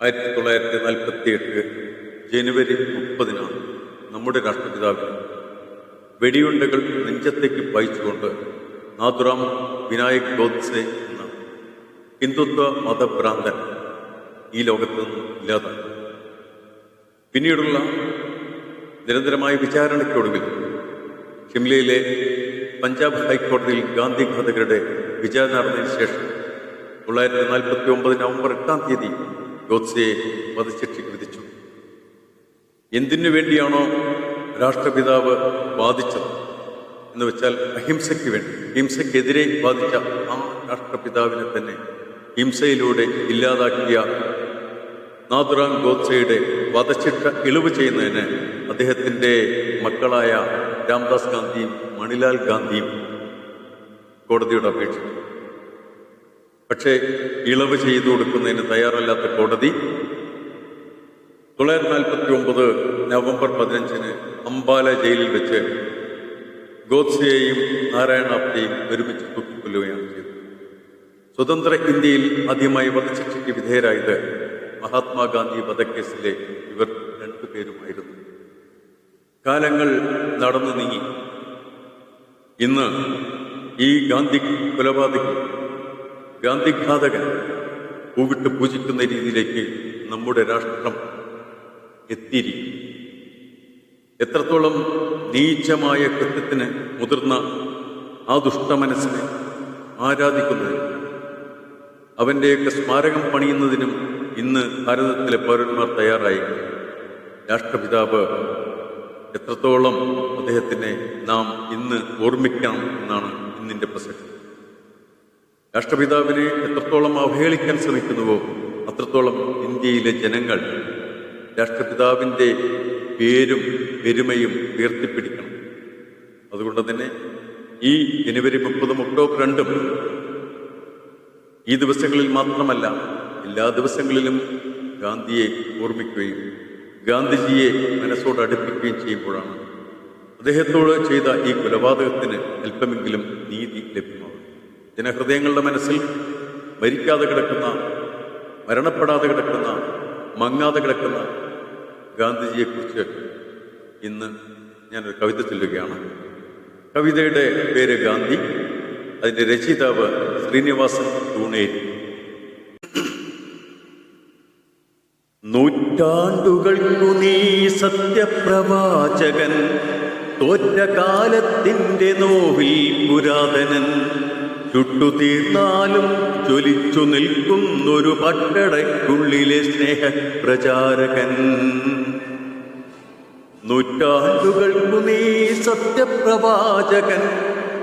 ആയിരത്തി തൊള്ളായിരത്തി നാൽപ്പത്തി എട്ട് ജനുവരി മുപ്പതിനാണ് നമ്മുടെ രാഷ്ട്രപിതാവ് വെടിയുണ്ടകൾ നെഞ്ചത്തേക്ക് പായിച്ചുകൊണ്ട് നാഥുറാം വിനായക് ഗോദ്സെ എന്ന ഹിന്ദുത്വ മതഭ്രാന്തൻ ഈ ലോകത്ത് നിന്നും ഇല്ലാതായി. പിന്നീടുള്ള നിരന്തരമായ വിചാരണയ്ക്കൊടുവിൽ ഷിംലയിലെ പഞ്ചാബ് ഹൈക്കോടതിയിൽ ഗാന്ധി ഘാതകരുടെ വിചാരണ നടന്നതിന് ശേഷം തൊള്ളായിരത്തി നാൽപ്പത്തി ഒമ്പത് നവംബർ എട്ടാം തീയതി ഗോഡ്സെയെ വധശിക്ഷയ്ക്ക് വിധിച്ചു. എന്തിനു വേണ്ടിയാണോ രാഷ്ട്രപിതാവ് വാദിച്ചത് എന്ന് വെച്ചാൽ അഹിംസയ്ക്ക് വേണ്ടി. ഹിംസയ്ക്കെതിരെ വാദിച്ച ആ രാഷ്ട്രപിതാവിനെ തന്നെ ഹിംസയിലൂടെ ഇല്ലാതാക്കിയ നാഥുറാം ഗോഡ്സെയുടെ വധശിക്ഷ ഇളവ് ചെയ്യുന്നതിന് അദ്ദേഹത്തിന്റെ മക്കളായ രാംദാസ് ഗാന്ധിയും മണിലാൽ ഗാന്ധിയും കോടതിയുടെ അപേക്ഷിച്ചു. പക്ഷേ ഇളവ് ചെയ്തു കൊടുക്കുന്നതിന് തയ്യാറല്ലാത്ത കോടതി തൊള്ളായിരത്തി നാൽപ്പത്തി ഒമ്പത് നവംബർ പതിനഞ്ചിന് അംബാല ജയിലിൽ വെച്ച് ഗോഡ്സെയെയും നാരായണാപ്തിയെയും ഒരുമിച്ച് തൂക്കിക്കൊല്ലുകയാണ് ചെയ്തത്. സ്വതന്ത്ര ഇന്ത്യയിൽ ആദ്യമായി വധശിക്ഷയ്ക്ക് വിധേയരായത് മഹാത്മാഗാന്ധി വധക്കേസിലെ ഇവർ രണ്ടുപേരുമായിരുന്നു കാലങ്ങൾ നടന്നു നീങ്ങി. ഇന്ന് ഈ ഗാന്ധി കൊലപാതകൻ ഗാന്ധിഘാതകൻ പൂവിട്ട് പൂജിക്കുന്ന രീതിയിലേക്ക് നമ്മുടെ രാഷ്ട്രം എത്തിയിരിക്കും എത്രത്തോളം നീചമായ കൃത്യത്തിന് മുതിർന്ന ആ ദുഷ്ടമനസ്സിനെ ആരാധിക്കുന്നതിനും അവന്റെയൊക്കെ സ്മാരകം പണിയുന്നതിനും ഇന്ന് ഭാരതത്തിലെ പൗരന്മാർ തയ്യാറായി. രാഷ്ട്രപിതാവ് എത്രത്തോളം അദ്ദേഹത്തിനെ നാം ഇന്ന് ഓർമ്മിക്കണം എന്നാണ് ഇന്നിന്റെ പ്രസക്തി. രാഷ്ട്രപിതാവിനെ എത്രത്തോളം അവഹേളിക്കാൻ ശ്രമിക്കുന്നുവോ അത്രത്തോളം ഇന്ത്യയിലെ ജനങ്ങൾ രാഷ്ട്രപിതാവിന്റെ പേരും പെരുമയും ഉയർത്തിപ്പിടിക്കണം. അതുകൊണ്ട് തന്നെ ഈ ജനുവരി മുപ്പതും ഒക്ടോബർ രണ്ടും ഈ ദിവസങ്ങളിൽ മാത്രമല്ല എല്ലാ ദിവസങ്ങളിലും ഗാന്ധിയെ ഓർമ്മിക്കുകയും ഗാന്ധിജിയെ മനസ്സോട് അടുപ്പിക്കുകയും ചെയ്യുമ്പോഴാണ് അദ്ദേഹത്തോട് ചെയ്ത ഈ കൊലപാതകത്തിന് അല്പമെങ്കിലും നീതി ലഭ്യമാകും ജനഹൃദയങ്ങളുടെ മനസ്സിൽ മരിക്കാതെ കിടക്കുന്ന മരണപ്പെടാതെ കിടക്കുന്ന മങ്ങാതെ കിടക്കുന്ന ഗാന്ധിജിയെക്കുറിച്ച് ഇന്ന് ഞാനൊരു കവിത ചൊല്ലുകയാണ്. കവിതയുടെ പേര് ഗാന്ധി അതിന്റെ രചയിതാവ് ശ്രീനിവാസൻ തൂണേരി. നൂറ്റാണ്ടുകൾക്കു നീ സത്യപ്രവാചകൻ തോറ്റ കാലത്തിന്റെ നോവിൽ പുരാതനൻ. ചുട്ടുതീർന്നാലും ചൊലിച്ചു നിൽക്കുന്നൊരു പട്ടടയ്ക്കുള്ളിലെ സ്നേഹപ്രചാരകൻ. നൂറ്റാണ്ടുകൾക്കു നീ സത്യപ്രവാചകൻ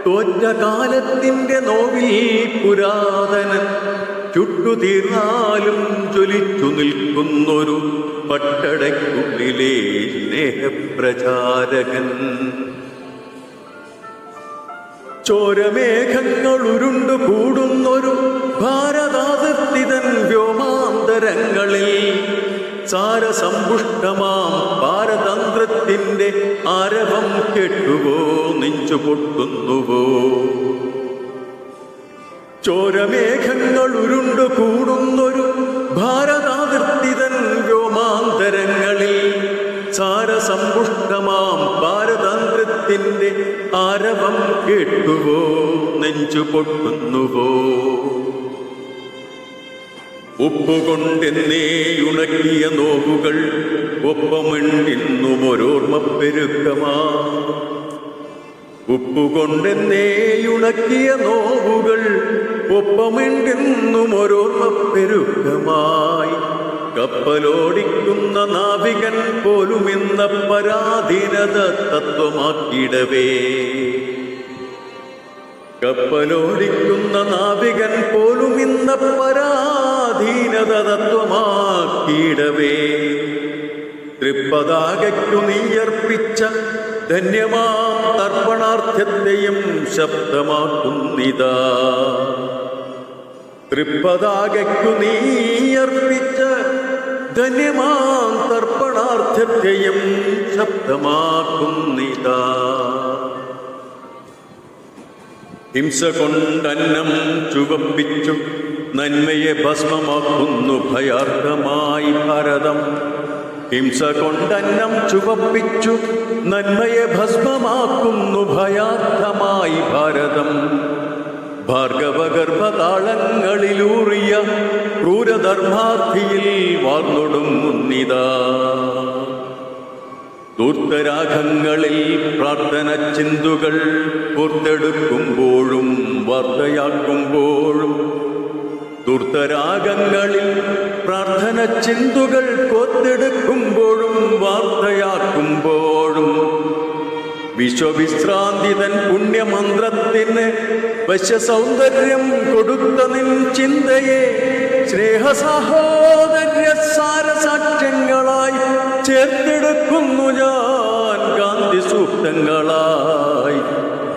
തോറ്റ കാലത്തിന്റെ നോവിൽ പുരാതനൻ. ചുട്ടുതീർന്നാലും ചൊലിച്ചു നിൽക്കുന്നൊരു പട്ടടയ്ക്കുള്ളിലെ സ്നേഹപ്രചാരകൻ. ചോരമേഘങ്ങൾ ഉരുണ്ടു കൂടുന്നൊരു ഭാരതാതിർത്തിതൻ വ്യോമാന്തരങ്ങളിൽ സാരസമ്പുഷ്ടമാം പാരതന്ത്രത്തിന്റെ ആരവം കെട്ടുവോ നെഞ്ചു പൊട്ടുന്നുവോ? ചോരമേഘങ്ങൾ ഉരുണ്ടു കേട്ടുവോ? നെഞ്ചു പൊട്ടുന്നുവോ? ഉപ്പുകൊണ്ടെന്നേ ഉണക്കിയ നോവുകൾ ഒപ്പമുണ്ടിന്നും ഒരോർമ്മപ്പെരുക്കമാ ഉപ്പുകൊണ്ടെന്നേ ഉണക്കിയ നോവുകൾ ഒപ്പമുണ്ടെന്നും ഒരോർമ്മപ്പെരുക്കമായി കപ്പലോടിക്കുന്ന നാവികൻ പോലുമെന്ന പരാധീനത തത്വമാക്കിയിടവേ കപ്പലോടിക്കുന്ന നാവികൻ പോലും ഇന്ന പരാധീനത തത്വമാക്കിയിടവേ. തൃപ്പതാകയ്ക്കു നീയർപ്പിച്ച ധന്യമാം തർപ്പണാർത്ഥത്തെയും ശബ്ദമാക്കുന്നിതാ. തൃപ്പതാകയ്ക്കു നീയർപ്പിച്ച ധന്യമാം തർപ്പണാർത്ഥത്തെയും ശബ്ദമാക്കുന്നിതാ. ഹിംസ കൊണ്ടന്നം ചുവപ്പിച്ചു നന്മയെ ഭസ്മമാക്കുന്നു ഭയാർത്ഥമായി ഭരതം. ഹിംസ കൊണ്ടന്നം ചുവപ്പിച്ചു നന്മയെ ഭസ്മമാക്കുന്നു ഭയാർത്ഥമായി ഭാരതം. ഭാർഗവഗർഭതാളങ്ങളിലൂറിയ ക്രൂരധർമാർത്ഥിയിൽ വാർന്നൊടുങ്ങുന്നിതാ ദൂർത്തരാഗങ്ങളിൽ പ്രാർത്ഥന ചിന്തുകൾ പുറത്തെടുക്കുമ്പോഴും വാർത്തയാക്കുമ്പോഴും ദുർത്തരാഗങ്ങളിൽ പ്രാർത്ഥന ചിന്തുകൾ കൊത്തെടുക്കുമ്പോഴും വാർത്തയാക്കുമ്പോഴും വിശ്വവിശ്രാന്തിതൻ പുണ്യമന്ത്രത്തിന് വശ്യസൗന്ദര്യം കൊടുത്ത നിൻ ചിന്തയെ സ്നേഹസഹോദര്യ സാരസാക്ഷ്യങ്ങളായി ചേർത്തെടുക്കുന്നു ഞാൻ ഗാന്ധി സൂക്തങ്ങളായി.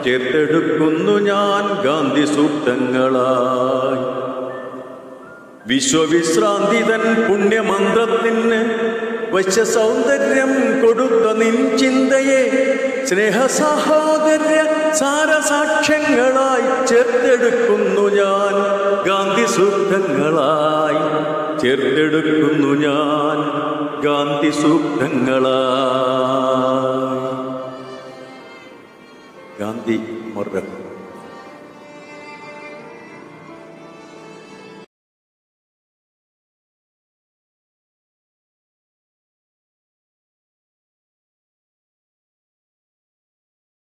ചേർത്തെടുക്കുന്നു ഞാൻ ഗാന്ധി സൂക്തങ്ങളായി വിശ്വവിശ്രാന്തിതൻ പുണ്യമന്ത്രത്തിന് വശ്യസൗന്ദര്യം കൊടുത്ത നിൻ ചിന്തയെ സ്നേഹസഹോദര്യ സാരസാക്ഷ്യങ്ങളായി ചേർത്തെടുക്കുന്നു ഞാൻ ഗാന്ധി സൂക്തങ്ങളായി ചേർത്തെടുക്കുന്നു ഞാൻ ഗാന്ധി സൂക്തങ്ങളായി ഗാന്ധി മറക്കും